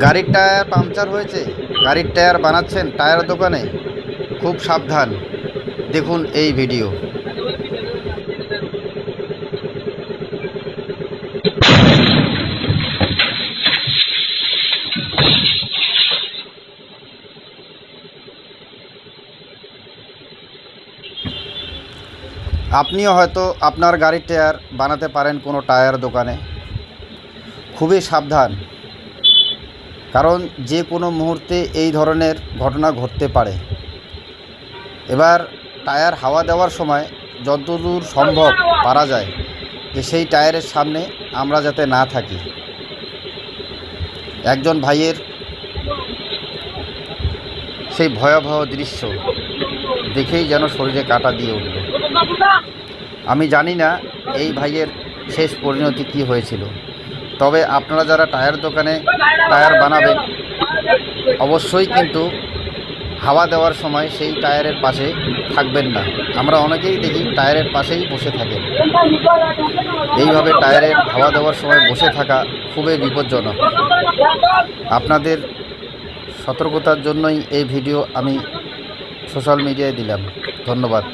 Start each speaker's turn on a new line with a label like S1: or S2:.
S1: গাড়ির tyre puncture হয়েছে, গাড়ির টায়ার বানাচ্ছেন টায়ার দোকানে। খুব সাবধান। দেখুন এই ভিডিও। আপনিও হয়তো আপনার গাড়ির টায়ার বানাতে পারেন কোনো টায়ার দোকানে। খুবই সাবধান। কারণ যে কোনো মুহূর্তে এই ধরনের ঘটনা ঘটতে পারে। এবার টায়ার হাওয়া দেওয়ার সময় যতদূর সম্ভব পারা যায় যে সেই টায়ারের সামনে আমরা যাতে না থাকি। একজন ভাইয়ের সেই ভয়াবহ দৃশ্য দেখেই যেন শরীরে কাটা দিয়ে উঠল। আমি জানি না এই ভাইয়ের শেষ পরিণতি কী হয়েছিল। তবে আপনারা যারা টায়ার দোকানে টায়ার বানাবেন, অবশ্যই কিন্তু হাওয়া দেওয়ার সময় সেই টায়ারের পাশে থাকবেন না। আমরা অনেকেই দেখি টায়ারের পাশেই বসে থাকেন। এইভাবে টায়ারের হাওয়া দেওয়ার সময় বসে থাকা খুবই বিপজ্জনক। আপনাদের সতর্কতার জন্যই এই ভিডিও আমি সোশ্যাল মিডিয়ায় দিলাম। ধন্যবাদ।